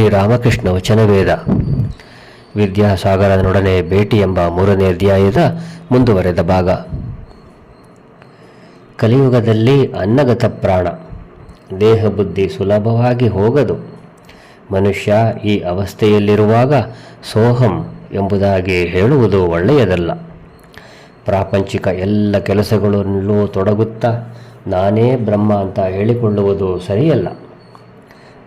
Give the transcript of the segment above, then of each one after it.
ಶ್ರೀ ರಾಮಕೃಷ್ಣ ವಚನವೇದ. ವಿದ್ಯಾಸಾಗರನೊಡನೆ ಭೇಟಿ ಎಂಬ ಮೂರನೇ ಅಧ್ಯಾಯದ ಮುಂದುವರೆದ ಭಾಗ. ಕಲಿಯುಗದಲ್ಲಿ ಅನ್ನಗತ ಪ್ರಾಣ. ದೇಹ ಬುದ್ಧಿ ಸುಲಭವಾಗಿ ಹೋಗದು. ಮನುಷ್ಯ ಈ ಅವಸ್ಥೆಯಲ್ಲಿರುವಾಗ ಸೋಹಂ ಎಂಬುದಾಗಿ ಹೇಳುವುದು ಒಳ್ಳೆಯದಲ್ಲ. ಪ್ರಾಪಂಚಿಕ ಎಲ್ಲ ಕೆಲಸಗಳಲ್ಲೂ ತೊಡಗುತ್ತಾ ನಾನೇ ಬ್ರಹ್ಮ ಅಂತ ಹೇಳಿಕೊಳ್ಳುವುದು ಸರಿಯಲ್ಲ.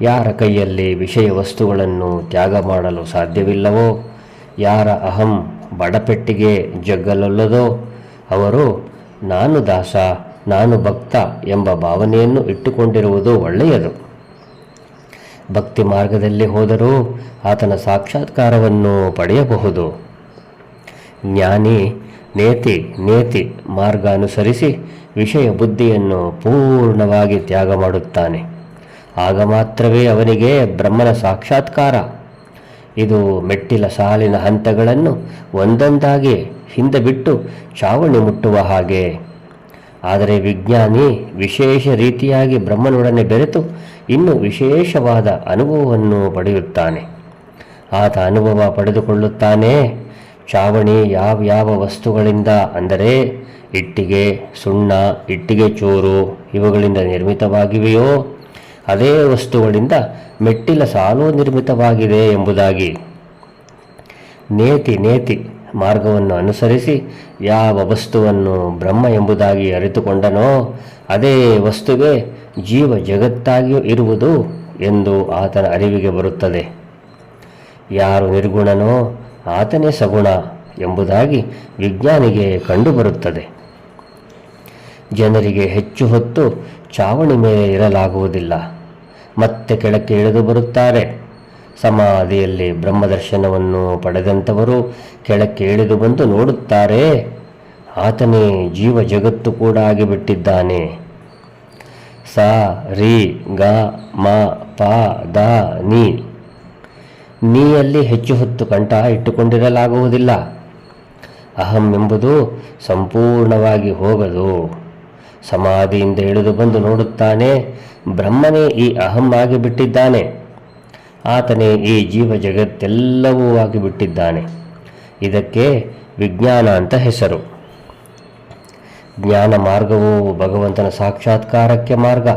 ಯಾರ ಕೈಯಲ್ಲಿ ವಿಷಯ ವಸ್ತುಗಳನ್ನು ತ್ಯಾಗ ಮಾಡಲು ಸಾಧ್ಯವಿಲ್ಲವೋ, ಯಾರ ಅಹಂ ಬಡಪೆಟ್ಟಿಗೆ ಜಗ್ಗಲೊಲ್ಲದೋ, ಅವರು ನಾನು ದಾಸ, ನಾನು ಭಕ್ತ ಎಂಬ ಭಾವನೆಯನ್ನು ಇಟ್ಟುಕೊಂಡಿರುವುದು ಒಳ್ಳೆಯದು. ಭಕ್ತಿ ಮಾರ್ಗದಲ್ಲಿ ಹೋದರೂ ಆತನ ಸಾಕ್ಷಾತ್ಕಾರವನ್ನು ಪಡೆಯಬಹುದು. ಜ್ಞಾನಿ ನೇತಿ ನೇತಿ ಮಾರ್ಗ ಅನುಸರಿಸಿ ವಿಷಯ ಬುದ್ಧಿಯನ್ನು ಪೂರ್ಣವಾಗಿ ತ್ಯಾಗ ಮಾಡುತ್ತಾನೆ. ಆಗ ಮಾತ್ರವೇ ಅವನಿಗೆ ಬ್ರಹ್ಮನ ಸಾಕ್ಷಾತ್ಕಾರ. ಇದು ಮೆಟ್ಟಿಲ ಸಾಲಿನ ಹಂತಗಳನ್ನು ಒಂದೊಂದಾಗಿ ಹಿಂದೆ ಬಿಟ್ಟು ಚಾವಣಿ ಮುಟ್ಟುವ ಹಾಗೆ. ಆದರೆ ವಿಜ್ಞಾನಿ ವಿಶೇಷ ರೀತಿಯಾಗಿ ಬ್ರಹ್ಮನೊಡನೆ ಬೆರೆತು ಇನ್ನೂ ವಿಶೇಷವಾದ ಅನುಭವವನ್ನು ಪಡೆಯುತ್ತಾನೆ. ಆತ ಅನುಭವ ಪಡೆದುಕೊಳ್ಳುತ್ತಾನೆ. ಚಾವಣಿ ಯಾವ ವಸ್ತುಗಳಿಂದ ಅಂದರೆ ಇಟ್ಟಿಗೆ, ಸುಣ್ಣ, ಇಟ್ಟಿಗೆ ಚೂರು ಇವುಗಳಿಂದ ನಿರ್ಮಿತವಾಗಿವೆಯೋ ಅದೇ ವಸ್ತುಗಳಿಂದ ಮೆಟ್ಟಿಲ ಸಾಲು ನಿರ್ಮಿತವಾಗಿದೆ ಎಂಬುದಾಗಿ. ನೇತಿ ನೇತಿ ಮಾರ್ಗವನ್ನು ಅನುಸರಿಸಿ ಯಾವ ವಸ್ತುವನ್ನು ಬ್ರಹ್ಮ ಎಂಬುದಾಗಿ ಅರಿತುಕೊಂಡನೋ ಅದೇ ವಸ್ತುವೇ ಜೀವ ಜಗತ್ತಾಗಿಯೂ ಇರುವುದು ಎಂದು ಆತನ ಅರಿವಿಗೆ ಬರುತ್ತದೆ. ಯಾರು ನಿರ್ಗುಣನೋ ಆತನೇ ಸಗುಣ ಎಂಬುದಾಗಿ ವಿಜ್ಞಾನಿಗೆ ಕಂಡುಬರುತ್ತದೆ. ಜನರಿಗೆ ಹೆಚ್ಚು ಹೊತ್ತು ಚಾವಣಿ ಮೇಲೆ ಇರಲಾಗುವುದಿಲ್ಲ. ಮತ್ತೆ ಕೆಳಕ್ಕೆ ಇಳಿದು ಬರುತ್ತಾರೆ. ಸಮಾಧಿಯಲ್ಲಿ ಬ್ರಹ್ಮದರ್ಶನವನ್ನು ಪಡೆದಂಥವರು ಕೆಳಕ್ಕೆ ಇಳಿದು ಬಂದು ನೋಡುತ್ತಾರೆ. ಆತನೇ ಜೀವ ಜಗತ್ತು ಕೂಡ ಆಗಿಬಿಟ್ಟಿದ್ದಾನೆ. ಸ, ರಿ, ಗ, ಮ, ಪ, ದ, ನೀ. ನೀಯಲ್ಲಿ ಹೆಚ್ಚು ಹೊತ್ತು ಕಂಠ ಇಟ್ಟುಕೊಂಡಿರಲಾಗುವುದಿಲ್ಲ. ಅಹಂ ಎಂಬುದು ಸಂಪೂರ್ಣವಾಗಿ ಹೋಗದು. ಸಮಾಧಿಯಿಂದ ಇಳಿದು ಬಂದು ನೋಡುತ್ತಾನೆ. ಬ್ರಹ್ಮನೇ ಈ ಅಹಂ ಆಗಿಬಿಟ್ಟಿದ್ದಾನೆ. ಆತನೇ ಈ ಜೀವ ಜಗತ್ತೆಲ್ಲವೂ ಆಗಿಬಿಟ್ಟಿದ್ದಾನೆ. ಇದಕ್ಕೆ ವಿಜ್ಞಾನ ಅಂತ ಹೆಸರು. ಜ್ಞಾನ ಮಾರ್ಗವು ಭಗವಂತನ ಸಾಕ್ಷಾತ್ಕಾರಕ್ಕೆ ಮಾರ್ಗ.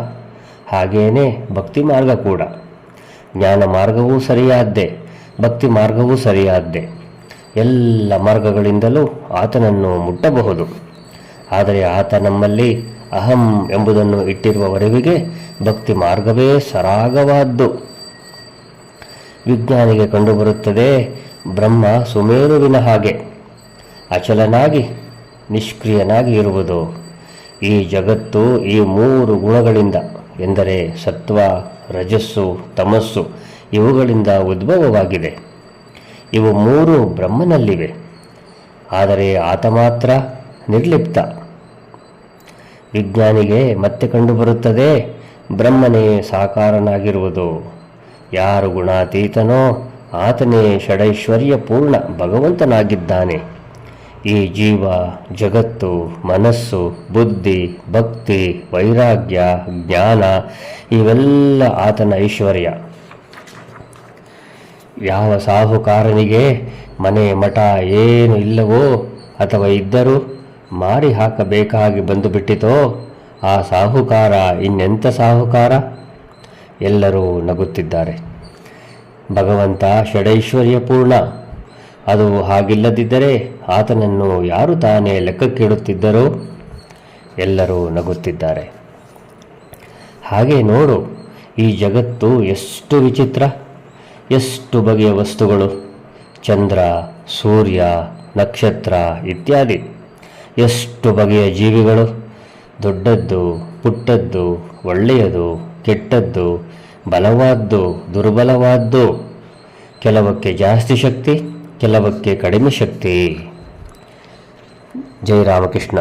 ಹಾಗೆಯೇ ಭಕ್ತಿ ಮಾರ್ಗ ಕೂಡ. ಜ್ಞಾನ ಮಾರ್ಗವೂ ಸರಿಯಾದ್ದೇ, ಭಕ್ತಿ ಮಾರ್ಗವೂ ಸರಿಯಾದ್ದೆ. ಎಲ್ಲ ಮಾರ್ಗಗಳಿಂದಲೂ ಆತನನ್ನು ಮುಟ್ಟಬಹುದು. ಆದರೆ ಆತ ನಮ್ಮಲ್ಲಿ ಅಹಂ ಎಂಬುದನ್ನು ಇಟ್ಟಿರುವವರೆವಿಗೆ ಭಕ್ತಿ ಮಾರ್ಗವೇ ಸರಾಗವಾದ್ದು. ವಿಜ್ಞಾನಿಗೆ ಕಂಡುಬರುತ್ತದೆ, ಬ್ರಹ್ಮ ಸುಮೇರುವಿನ ಹಾಗೆ. ಅಚಲನಾಗಿ, ನಿಷ್ಕ್ರಿಯನಾಗಿ ಇರುವುದು. ಈ ಜಗತ್ತು ಈ ಮೂರು ಗುಣಗಳಿಂದ ಎಂದರೆ ಸತ್ವ, ರಜಸ್ಸು, ತಮಸ್ಸು ಇವುಗಳಿಂದ ಉದ್ಭವವಾಗಿದೆ. ಇವು ಮೂರು ಬ್ರಹ್ಮನಲ್ಲಿವೆ. ಆದರೆ ಆತ ಮಾತ್ರ ನಿರ್ಲಿಪ್ತ. ವಿಜ್ಞಾನಿಗೆ ಮತ್ತೆ ಕಂಡುಬರುತ್ತದೆ, ಬ್ರಹ್ಮನೇ ಸಾಕಾರನಾಗಿರುವುದು. ಯಾರು ಗುಣಾತೀತನೋ, ಆತನೇ ಷಡೈಶ್ವರ್ಯ ಪೂರ್ಣ ಭಗವಂತನಾಗಿದ್ದಾನೆ. ಈ ಜೀವ, ಜಗತ್ತು, ಮನಸ್ಸು, ಬುದ್ಧಿ, ಭಕ್ತಿ, ವೈರಾಗ್ಯ, ಜ್ಞಾನ, ಇವೆಲ್ಲ ಆತನ ಐಶ್ವರ್ಯ. ಯಾವ ಸಾಹುಕಾರನಿಗೆ ಮನೆ ಮಠ ಏನು ಇಲ್ಲವೋ ಅಥವಾ ಇದ್ದರೂ ಮಾರಿ ಹಾಕಬೇಕಾಗಿ ಬಂದುಬಿಟ್ಟಿತೋ ಆ ಸಾಹುಕಾರ ಇನ್ನೆಂಥ ಸಾಹುಕಾರ? ಎಲ್ಲರೂ ನಗುತ್ತಿದ್ದಾರೆ. ಭಗವಂತ ಷಡೈಶ್ವರ್ಯ ಪೂರ್ಣ ಅದು ಹಾಗಿಲ್ಲದಿದ್ದರೆ ಆತನನ್ನು ಯಾರು ತಾನೇ ಲೆಕ್ಕಕ್ಕಿಡುತ್ತಿದ್ದರೋ? ಎಲ್ಲರೂ ನಗುತ್ತಿದ್ದಾರೆ. ಹಾಗೆ ನೋಡು, ಈ ಜಗತ್ತು ಎಷ್ಟು ವಿಚಿತ್ರ, ಎಷ್ಟು ಬಗೆಯ ವಸ್ತುಗಳು. ಚಂದ್ರ, ಸೂರ್ಯ, ನಕ್ಷತ್ರ ಇತ್ಯಾದಿ. ಎಷ್ಟು ಬಗೆಯ ಜೀವಿಗಳು. ದೊಡ್ಡದ್ದು, ಪುಟ್ಟದ್ದು, ಒಳ್ಳೆಯದು, ಕೆಟ್ಟದ್ದು, ಬಲವಾದ್ದು, ದುರ್ಬಲವಾದ್ದು. ಕೆಲವಕ್ಕೆ ಜಾಸ್ತಿ ಶಕ್ತಿ, ಕೆಲವಕ್ಕೆ ಕಡಿಮೆ ಶಕ್ತಿ. ಜೈ ರಾಮಕೃಷ್ಣ.